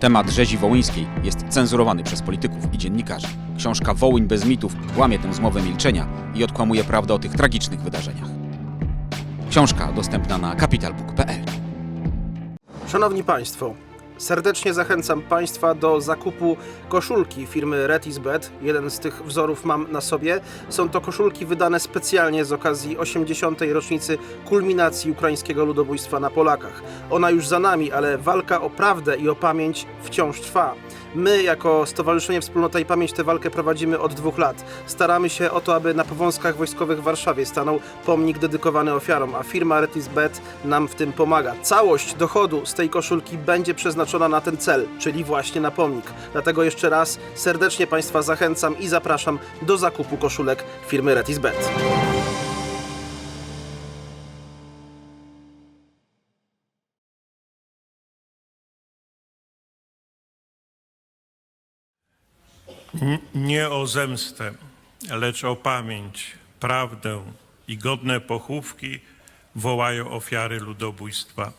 Temat rzezi wołyńskiej jest cenzurowany przez polityków i dziennikarzy. Książka Wołyń bez mitów łamie tę zmowę milczenia i odkłamuje prawdę o tych tragicznych wydarzeniach. Książka dostępna na capitalbook.pl Szanowni Państwo, serdecznie zachęcam Państwa do zakupu koszulki firmy Retisbet. Jeden z tych wzorów mam na sobie. Są to koszulki wydane specjalnie z okazji 80. rocznicy kulminacji ukraińskiego ludobójstwa na Polakach. Ona już za nami, ale walka o prawdę i o pamięć wciąż trwa. My, jako Stowarzyszenie Wspólnota i Pamięć, tę walkę prowadzimy od dwóch lat. Staramy się o to, aby na powązkach wojskowych w Warszawie stanął pomnik dedykowany ofiarom, a firma Retisbet nam w tym pomaga. Całość dochodu z tej koszulki będzie przeznaczona na ten cel, czyli właśnie na pomnik. Dlatego jeszcze raz serdecznie Państwa zachęcam i zapraszam do zakupu koszulek firmy Retisbet. Nie o zemstę, lecz o pamięć, prawdę i godne pochówki wołają ofiary ludobójstwa.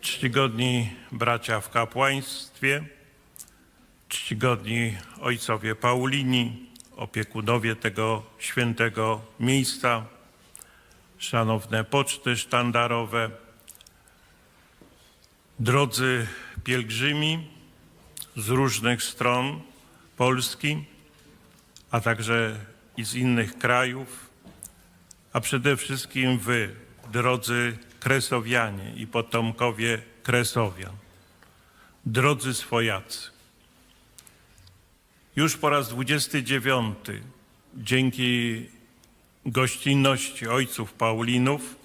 Czcigodni bracia w kapłaństwie, czcigodni ojcowie Paulini, opiekunowie tego świętego miejsca, szanowne poczty sztandarowe, drodzy pielgrzymi, z różnych stron Polski, a także i z innych krajów, a przede wszystkim wy, drodzy Kresowianie i potomkowie Kresowian, drodzy swojacy. Już po raz 29 dzięki gościnności ojców Paulinów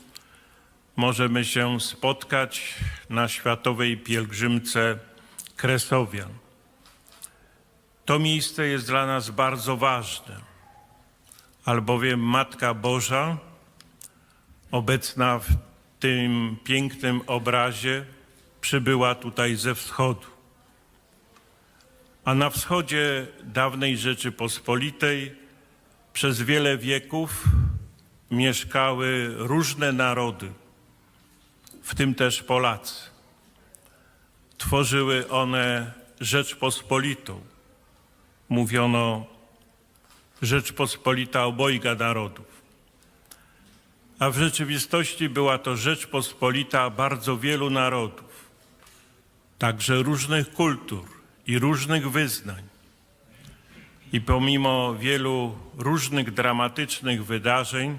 możemy się spotkać na światowej pielgrzymce Kresowian. To miejsce jest dla nas bardzo ważne, albowiem Matka Boża, obecna w tym pięknym obrazie, przybyła tutaj ze wschodu. A na wschodzie dawnej Rzeczypospolitej przez wiele wieków mieszkały różne narody, w tym też Polacy. Tworzyły one Rzeczpospolitą mówiono Rzeczpospolita obojga narodów. A w rzeczywistości była to Rzeczpospolita bardzo wielu narodów, także różnych kultur i różnych wyznań. I pomimo wielu różnych dramatycznych wydarzeń,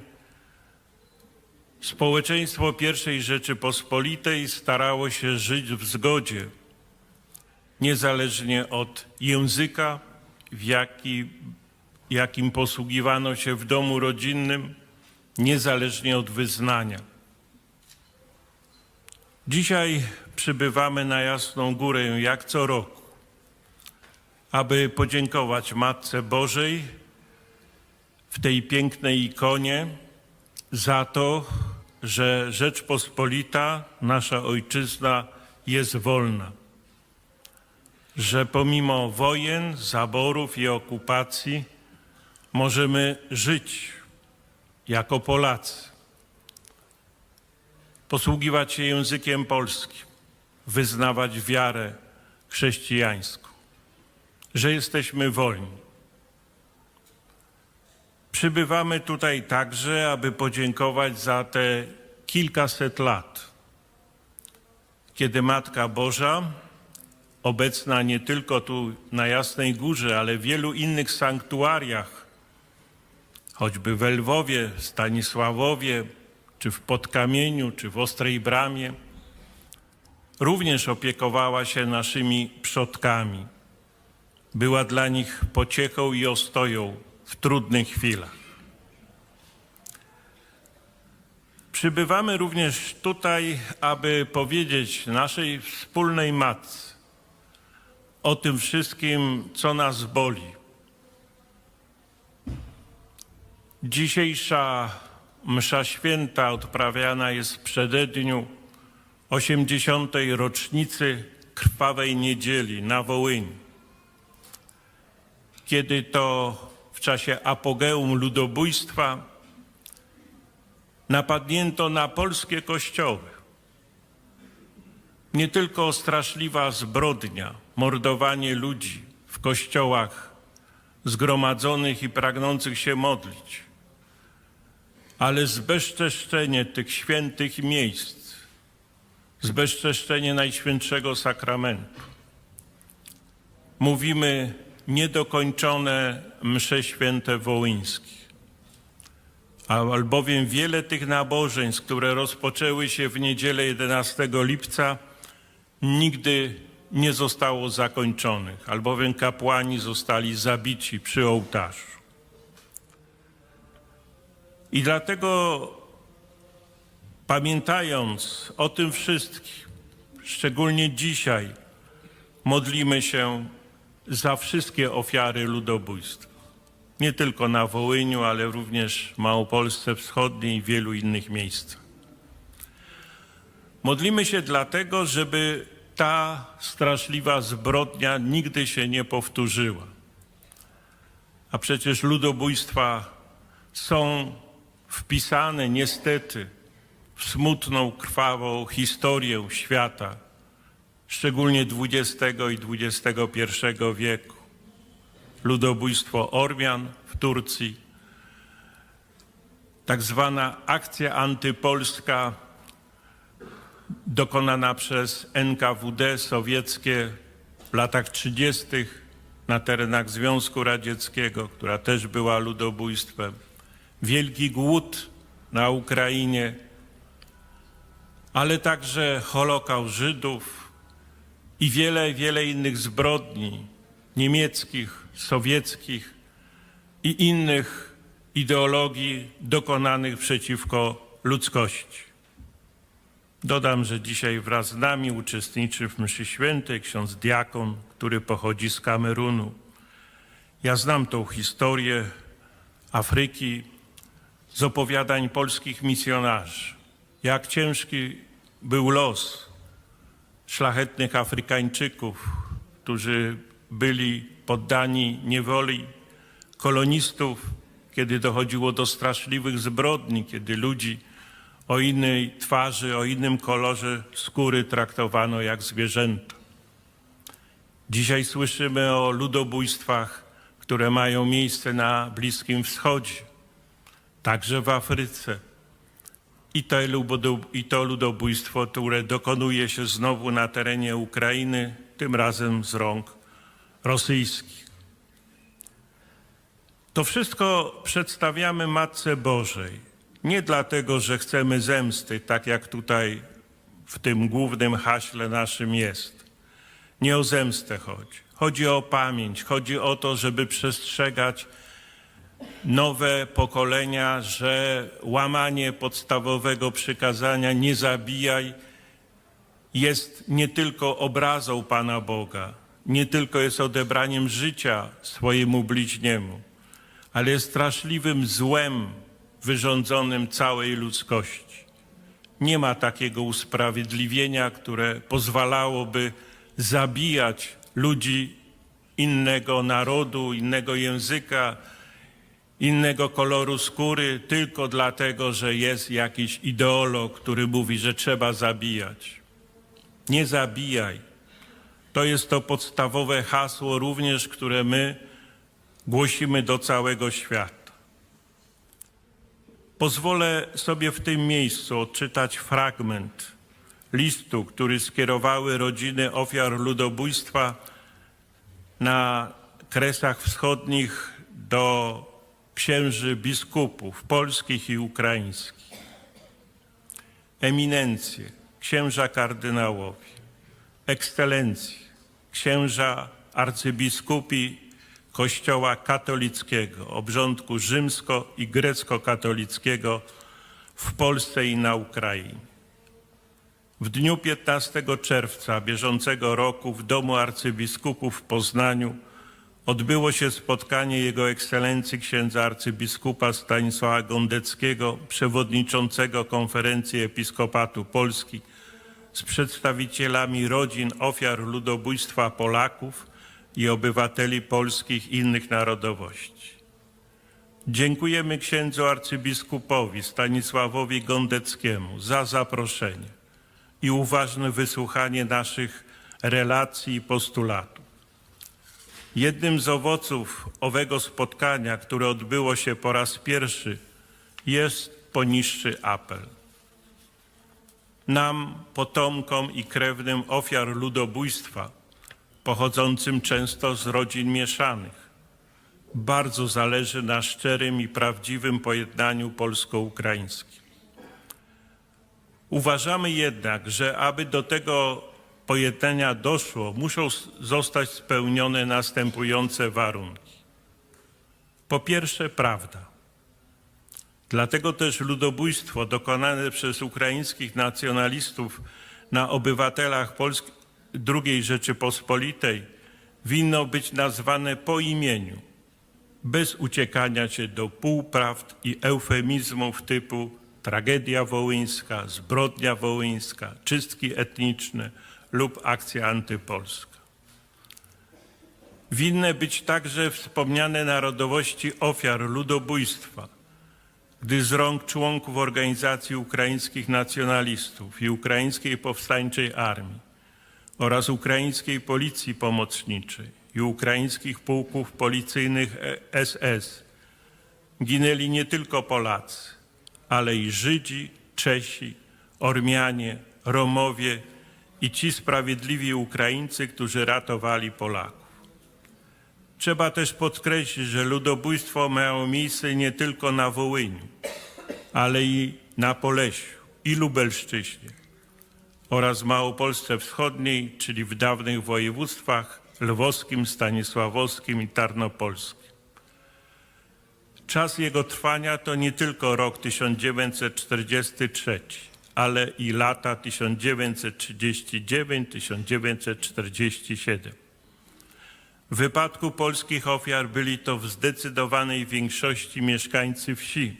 społeczeństwo I Rzeczypospolitej starało się żyć w zgodzie, niezależnie od języka, w jaki, jakim posługiwano się w domu rodzinnym, niezależnie od wyznania. Dzisiaj przybywamy na Jasną Górę jak co roku, aby podziękować Matce Bożej w tej pięknej ikonie za to, że Rzeczpospolita, nasza ojczyzna, jest wolna że pomimo wojen, zaborów i okupacji możemy żyć jako Polacy, posługiwać się językiem polskim, wyznawać wiarę chrześcijańską, że jesteśmy wolni. Przybywamy tutaj także, aby podziękować za te kilkaset lat, kiedy Matka Boża obecna nie tylko tu na Jasnej Górze, ale w wielu innych sanktuariach, choćby w Lwowie, Stanisławowie, czy w Podkamieniu, czy w Ostrej Bramie, również opiekowała się naszymi przodkami. Była dla nich pociechą i ostoją w trudnych chwilach. Przybywamy również tutaj, aby powiedzieć naszej wspólnej matce, o tym wszystkim, co nas boli. Dzisiejsza msza święta odprawiana jest w przededniu 80. rocznicy krwawej niedzieli na Wołyniu, kiedy to w czasie apogeum ludobójstwa napadnięto na polskie kościoły nie tylko straszliwa zbrodnia, mordowanie ludzi w kościołach zgromadzonych i pragnących się modlić, ale zbezczeszczenie tych świętych miejsc, zbezczeszczenie Najświętszego Sakramentu. Mówimy niedokończone msze święte wołyńskie. Albowiem wiele tych nabożeństw, które rozpoczęły się w niedzielę 11 lipca, nigdy nie zostało zakończonych, albowiem kapłani zostali zabici przy ołtarzu. I dlatego, pamiętając o tym wszystkim, szczególnie dzisiaj, modlimy się za wszystkie ofiary ludobójstwa. Nie tylko na Wołyniu, ale również w Małopolsce Wschodniej i wielu innych miejscach. Modlimy się dlatego, żeby ta straszliwa zbrodnia nigdy się nie powtórzyła. A przecież ludobójstwa są wpisane niestety w smutną, krwawą historię świata, szczególnie XX i XXI wieku. Ludobójstwo Ormian w Turcji, tak zwana akcja antypolska dokonana przez NKWD sowieckie w latach 30. na terenach Związku Radzieckiego, która też była ludobójstwem. Wielki głód na Ukrainie, ale także Holokaust Żydów i wiele, wiele innych zbrodni niemieckich, sowieckich i innych ideologii dokonanych przeciwko ludzkości. Dodam, że dzisiaj wraz z nami uczestniczy w mszy świętej ksiądz diakon, który pochodzi z Kamerunu. Ja znam tą historię Afryki z opowiadań polskich misjonarzy. Jak ciężki był los szlachetnych Afrykańczyków, którzy byli poddani niewoli kolonistów, kiedy dochodziło do straszliwych zbrodni, kiedy ludzi o innej twarzy, o innym kolorze skóry traktowano jak zwierzęta. Dzisiaj słyszymy o ludobójstwach, które mają miejsce na Bliskim Wschodzie, także w Afryce. I to, ludobójstwo, które dokonuje się znowu na terenie Ukrainy, tym razem z rąk rosyjskich. To wszystko przedstawiamy Matce Bożej. Nie dlatego, że chcemy zemsty, tak jak tutaj w tym głównym haśle naszym jest. Nie o zemstę chodzi. Chodzi o pamięć, chodzi o to, żeby przestrzegać nowe pokolenia, że łamanie podstawowego przykazania nie zabijaj jest nie tylko obrazą Pana Boga, nie tylko jest odebraniem życia swojemu bliźniemu, ale jest straszliwym złem wyrządzonym całej ludzkości. Nie ma takiego usprawiedliwienia, które pozwalałoby zabijać ludzi innego narodu, innego języka, innego koloru skóry, tylko dlatego, że jest jakiś ideolog, który mówi, że trzeba zabijać. Nie zabijaj. To jest to podstawowe hasło również, które my głosimy do całego świata. Pozwolę sobie w tym miejscu odczytać fragment listu, który skierowały rodziny ofiar ludobójstwa na Kresach Wschodnich do księży biskupów polskich i ukraińskich. Eminencje, księża kardynałowie, ekscelencje, księża arcybiskupi Kościoła katolickiego, obrządku rzymsko- i grecko-katolickiego w Polsce i na Ukrainie. W dniu 15 czerwca bieżącego roku w Domu Arcybiskupów w Poznaniu odbyło się spotkanie Jego Ekscelencji księdza arcybiskupa Stanisława Gondeckiego, przewodniczącego Konferencji Episkopatu Polski, z przedstawicielami rodzin ofiar ludobójstwa Polaków i obywateli polskich innych narodowości. Dziękujemy księdzu arcybiskupowi Stanisławowi Gondeckiemu za zaproszenie i uważne wysłuchanie naszych relacji i postulatów. Jednym z owoców owego spotkania, które odbyło się po raz pierwszy, jest poniższy apel. Nam, potomkom i krewnym ofiar ludobójstwa, pochodzącym często z rodzin mieszanych, bardzo zależy na szczerym i prawdziwym pojednaniu polsko-ukraińskim. Uważamy jednak, że aby do tego pojednania doszło, muszą zostać spełnione następujące warunki. Po pierwsze, prawda. Dlatego też ludobójstwo dokonane przez ukraińskich nacjonalistów na obywatelach Polski, II Rzeczypospolitej winno być nazwane po imieniu, bez uciekania się do półprawd i eufemizmów typu tragedia wołyńska, zbrodnia wołyńska, czystki etniczne lub akcja antypolska. Winne być także wspomniane narodowości ofiar ludobójstwa, gdy z rąk członków organizacji ukraińskich nacjonalistów i ukraińskiej powstańczej armii oraz ukraińskiej policji pomocniczej i ukraińskich pułków policyjnych SS ginęli nie tylko Polacy, ale i Żydzi, Czesi, Ormianie, Romowie i ci sprawiedliwi Ukraińcy, którzy ratowali Polaków. Trzeba też podkreślić, że ludobójstwo miało miejsce nie tylko na Wołyniu, ale i na Polesiu i Lubelszczyźnie oraz Małopolsce Wschodniej, czyli w dawnych województwach lwowskim, stanisławowskim i tarnopolskim. Czas jego trwania to nie tylko rok 1943, ale i lata 1939-1947. W wypadku polskich ofiar byli to w zdecydowanej większości mieszkańcy wsi,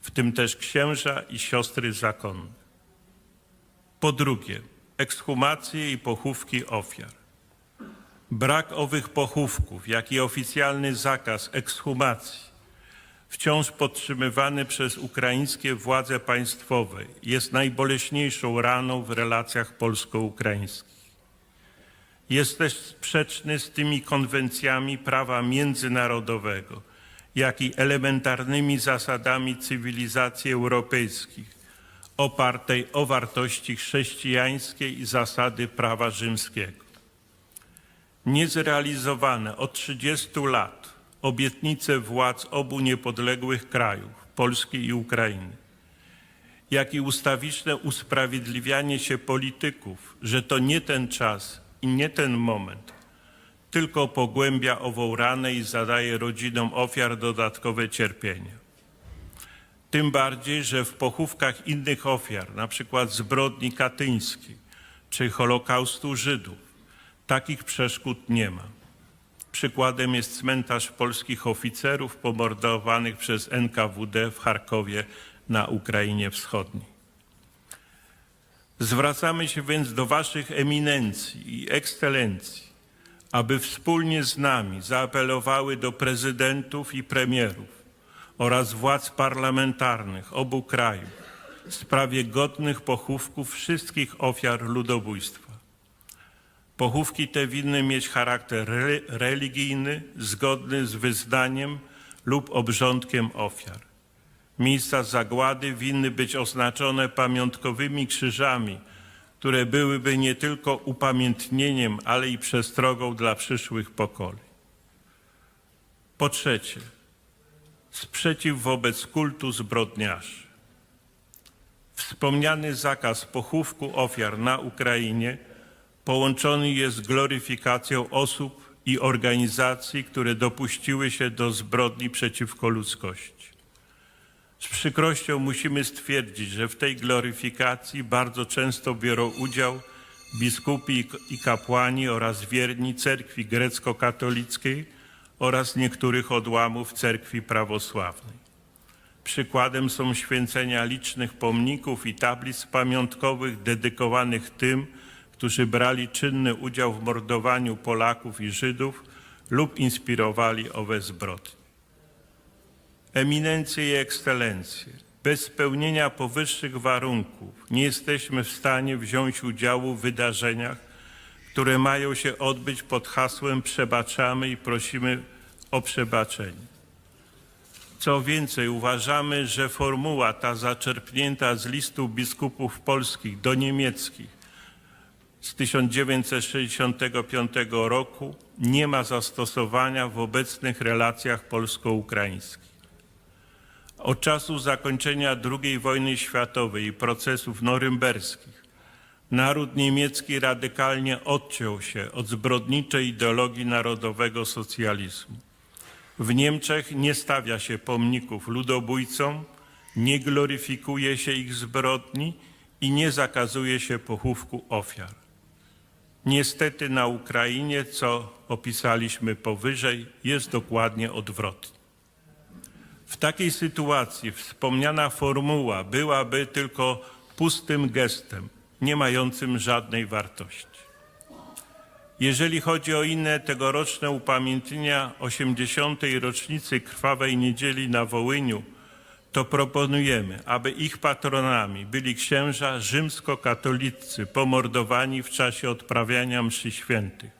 w tym też księża i siostry zakonne. Po drugie, ekshumacje i pochówki ofiar. Brak owych pochówków, jak i oficjalny zakaz ekshumacji, wciąż podtrzymywany przez ukraińskie władze państwowe, jest najboleśniejszą raną w relacjach polsko-ukraińskich. Jest też sprzeczny z tymi konwencjami prawa międzynarodowego, jak i elementarnymi zasadami cywilizacji europejskich, opartej o wartości chrześcijańskie i zasady prawa rzymskiego. Niezrealizowane od 30 lat obietnice władz obu niepodległych krajów, Polski i Ukrainy, jak i ustawiczne usprawiedliwianie się polityków, że to nie ten czas i nie ten moment, tylko pogłębia ową ranę i zadaje rodzinom ofiar dodatkowe cierpienie. Tym bardziej, że w pochówkach innych ofiar, na przykład zbrodni katyńskiej czy Holokaustu Żydów, takich przeszkód nie ma. Przykładem jest cmentarz polskich oficerów pomordowanych przez NKWD w Charkowie na Ukrainie Wschodniej. Zwracamy się więc do Waszych eminencji i ekscelencji, aby wspólnie z nami zaapelowały do prezydentów i premierów oraz władz parlamentarnych obu krajów w sprawie godnych pochówków wszystkich ofiar ludobójstwa. Pochówki te winny mieć charakter re- religijny, zgodny z wyznaniem lub obrządkiem ofiar. Miejsca zagłady winny być oznaczone pamiątkowymi krzyżami, które byłyby nie tylko upamiętnieniem, ale i przestrogą dla przyszłych pokoleń. Po trzecie, sprzeciw wobec kultu zbrodniarzy. Wspomniany zakaz pochówku ofiar na Ukrainie połączony jest z gloryfikacją osób i organizacji, które dopuściły się do zbrodni przeciwko ludzkości. Z przykrością musimy stwierdzić, że w tej gloryfikacji bardzo często biorą udział biskupi i kapłani oraz wierni cerkwi grecko-katolickiej oraz niektórych odłamów cerkwi prawosławnej. Przykładem są święcenia licznych pomników i tablic pamiątkowych dedykowanych tym, którzy brali czynny udział w mordowaniu Polaków i Żydów lub inspirowali owe zbrodnie. Eminencje i ekscelencje, bez spełnienia powyższych warunków nie jesteśmy w stanie wziąć udziału w wydarzeniach, które mają się odbyć pod hasłem Przebaczamy i prosimy o przebaczenie. Co więcej, uważamy, że formuła ta zaczerpnięta z listu biskupów polskich do niemieckich z 1965 roku nie ma zastosowania w obecnych relacjach polsko-ukraińskich. Od czasu zakończenia II wojny światowej i procesów norymberskich naród niemiecki radykalnie odciął się od zbrodniczej ideologii narodowego socjalizmu. W Niemczech nie stawia się pomników ludobójcom, nie gloryfikuje się ich zbrodni i nie zakazuje się pochówku ofiar. Niestety na Ukrainie, co opisaliśmy powyżej, jest dokładnie odwrotnie. W takiej sytuacji wspomniana formuła byłaby tylko pustym gestem, nie mającym żadnej wartości. Jeżeli chodzi o inne tegoroczne upamiętnienia 80. rocznicy Krwawej Niedzieli na Wołyniu, to proponujemy, aby ich patronami byli księża rzymskokatolicy pomordowani w czasie odprawiania mszy świętych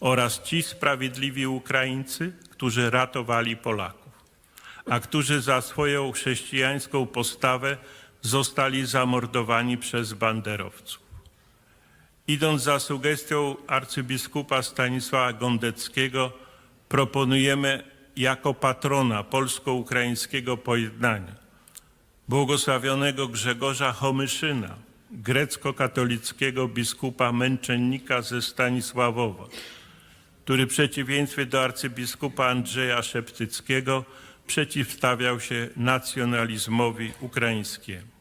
oraz ci sprawiedliwi Ukraińcy, którzy ratowali Polaków, a którzy za swoją chrześcijańską postawę zostali zamordowani przez banderowców. Idąc za sugestią arcybiskupa Stanisława Gondeckiego, proponujemy jako patrona polsko-ukraińskiego pojednania błogosławionego Grzegorza Homyszyna, grecko-katolickiego biskupa męczennika ze Stanisławowa, który w przeciwieństwie do arcybiskupa Andrzeja Szeptyckiego przeciwstawiał się nacjonalizmowi ukraińskiemu.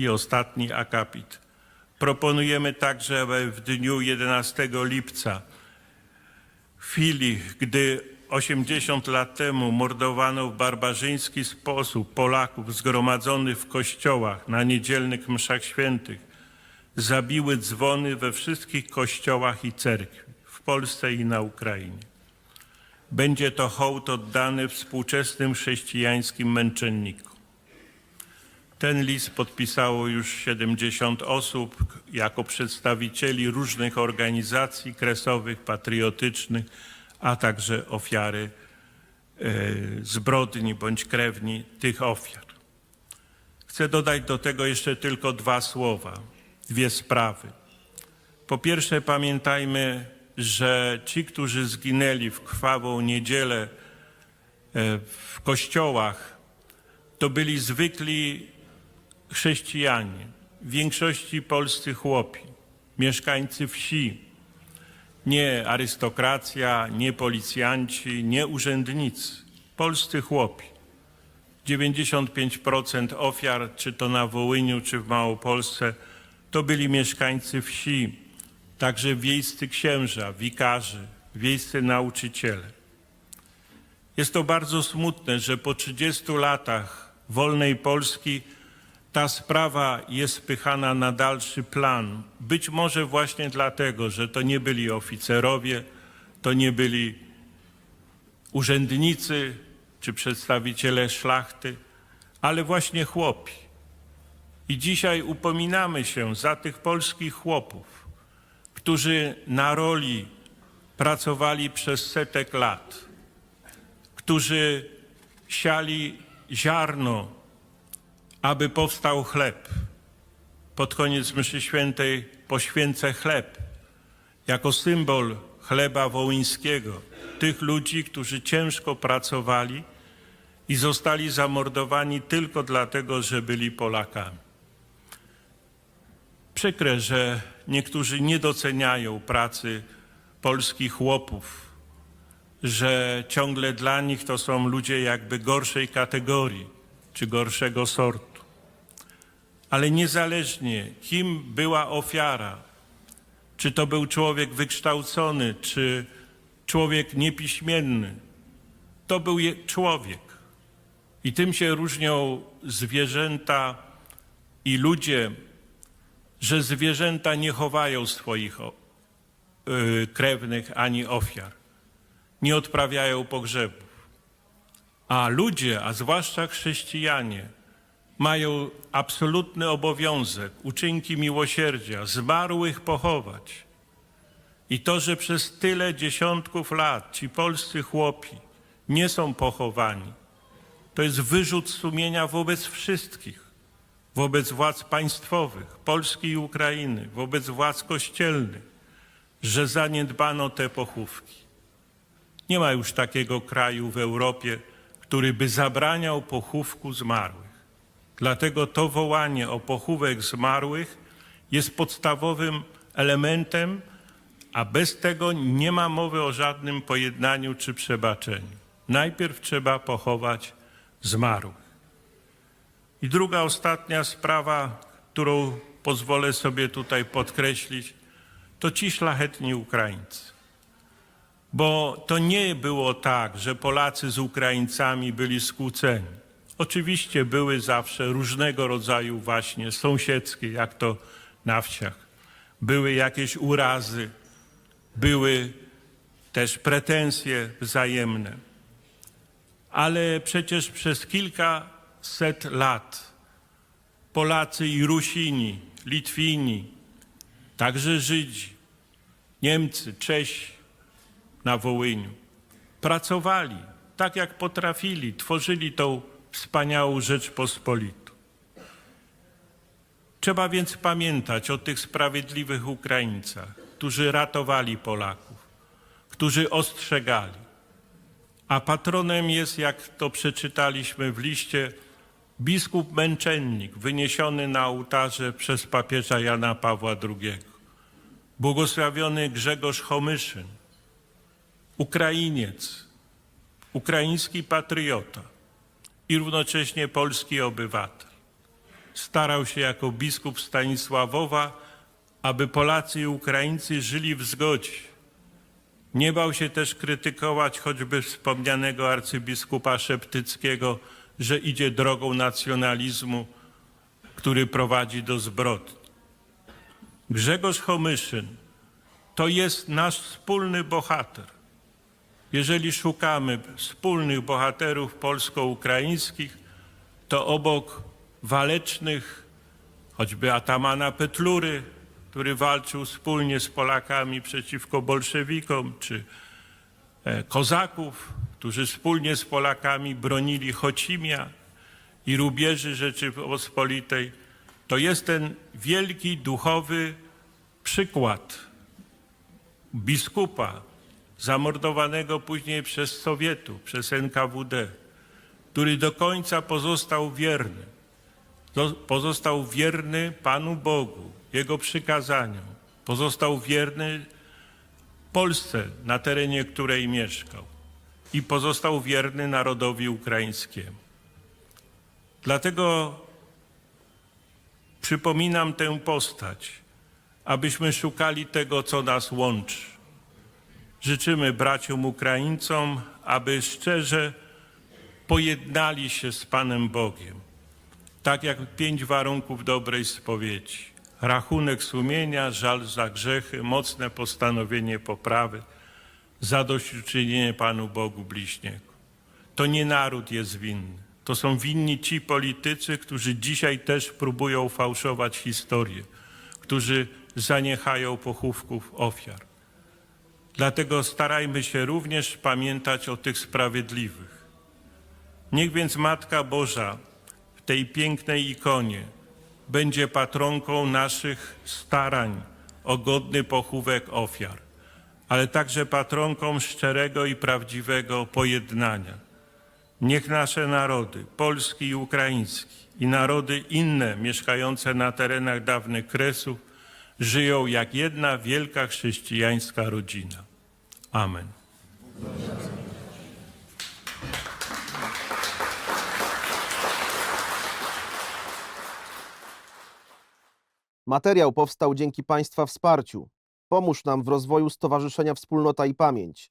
I ostatni akapit. Proponujemy także, aby w dniu 11 lipca, w chwili, gdy 80 lat temu mordowano w barbarzyński sposób Polaków zgromadzonych w kościołach na niedzielnych mszach świętych, zabiły dzwony we wszystkich kościołach i cerkwi w Polsce i na Ukrainie. Będzie to hołd oddany współczesnym chrześcijańskim męczennikom. Ten list podpisało już 70 osób jako przedstawicieli różnych organizacji kresowych, patriotycznych, a także ofiary e, zbrodni bądź krewni tych ofiar. Chcę dodać do tego jeszcze tylko dwa słowa, dwie sprawy. Po pierwsze, pamiętajmy, że ci, którzy zginęli w krwawą niedzielę e, w kościołach, to byli zwykli chrześcijanie, w większości polscy chłopi, mieszkańcy wsi, nie arystokracja, nie policjanci, nie urzędnicy, polscy chłopi. 95% ofiar, czy to na Wołyniu, czy w Małopolsce, to byli mieszkańcy wsi, także wiejscy księża, wikarzy, wiejscy nauczyciele. Jest to bardzo smutne, że po 30 latach wolnej Polski ta sprawa jest spychana na dalszy plan. Być może właśnie dlatego, że to nie byli oficerowie, to nie byli urzędnicy czy przedstawiciele szlachty, ale właśnie chłopi. I dzisiaj upominamy się za tych polskich chłopów, którzy na roli pracowali przez setek lat, którzy siali ziarno aby powstał chleb. Pod koniec mszy świętej poświęcę chleb jako symbol chleba wołyńskiego, tych ludzi, którzy ciężko pracowali i zostali zamordowani tylko dlatego, że byli Polakami. Przykre, że niektórzy nie doceniają pracy polskich chłopów, że ciągle dla nich to są ludzie jakby gorszej kategorii czy gorszego sortu ale niezależnie kim była ofiara, czy to był człowiek wykształcony, czy człowiek niepiśmienny, to był człowiek. I tym się różnią zwierzęta i ludzie, że zwierzęta nie chowają swoich y, krewnych ani ofiar, nie odprawiają pogrzebów. A ludzie, a zwłaszcza chrześcijanie, mają absolutny obowiązek uczynki miłosierdzia, zmarłych pochować. I to, że przez tyle dziesiątków lat ci polscy chłopi nie są pochowani, to jest wyrzut sumienia wobec wszystkich, wobec władz państwowych Polski i Ukrainy, wobec władz kościelnych, że zaniedbano te pochówki. Nie ma już takiego kraju w Europie, który by zabraniał pochówku zmarłych. Dlatego to wołanie o pochówek zmarłych jest podstawowym elementem, a bez tego nie ma mowy o żadnym pojednaniu czy przebaczeniu. Najpierw trzeba pochować zmarłych. I druga, ostatnia sprawa, którą pozwolę sobie tutaj podkreślić, to ci szlachetni Ukraińcy. Bo to nie było tak, że Polacy z Ukraińcami byli skłóceni. Oczywiście były zawsze różnego rodzaju właśnie sąsiedzkie, jak to na wsiach. Były jakieś urazy, były też pretensje wzajemne. Ale przecież przez kilkaset lat Polacy i Rusini, Litwini, także Żydzi, Niemcy, Czesi na Wołyniu pracowali tak jak potrafili, tworzyli tą wspaniałą Rzeczpospolitą. Trzeba więc pamiętać o tych sprawiedliwych Ukraińcach, którzy ratowali Polaków, którzy ostrzegali. A patronem jest, jak to przeczytaliśmy w liście, biskup męczennik wyniesiony na ołtarze przez papieża Jana Pawła II. Błogosławiony Grzegorz Homyszyn, Ukrainiec, ukraiński patriota i równocześnie polski obywatel. Starał się jako biskup Stanisławowa, aby Polacy i Ukraińcy żyli w zgodzie. Nie bał się też krytykować choćby wspomnianego arcybiskupa Szeptyckiego, że idzie drogą nacjonalizmu, który prowadzi do zbrodni. Grzegorz Homyszyn to jest nasz wspólny bohater. Jeżeli szukamy wspólnych bohaterów polsko-ukraińskich, to obok walecznych, choćby Atamana Petlury, który walczył wspólnie z Polakami przeciwko bolszewikom, czy e, kozaków, którzy wspólnie z Polakami bronili Chocimia i rubieży Rzeczypospolitej, to jest ten wielki duchowy przykład biskupa zamordowanego później przez Sowietów, przez NKWD, który do końca pozostał wierny. Pozostał wierny Panu Bogu, Jego przykazaniom. Pozostał wierny Polsce, na terenie której mieszkał. I pozostał wierny narodowi ukraińskiemu. Dlatego przypominam tę postać, abyśmy szukali tego, co nas łączy. Życzymy braciom Ukraińcom, aby szczerze pojednali się z Panem Bogiem. Tak jak pięć warunków dobrej spowiedzi. Rachunek sumienia, żal za grzechy, mocne postanowienie poprawy, zadośćuczynienie Panu Bogu bliźniego. To nie naród jest winny. To są winni ci politycy, którzy dzisiaj też próbują fałszować historię, którzy zaniechają pochówków ofiar. Dlatego starajmy się również pamiętać o tych sprawiedliwych. Niech więc Matka Boża w tej pięknej ikonie będzie patronką naszych starań o godny pochówek ofiar, ale także patronką szczerego i prawdziwego pojednania. Niech nasze narody, polski i ukraiński, i narody inne mieszkające na terenach dawnych Kresów, żyją jak jedna wielka chrześcijańska rodzina. Amen. Materiał powstał dzięki Państwa wsparciu. Pomóż nam w rozwoju Stowarzyszenia Wspólnota i Pamięć.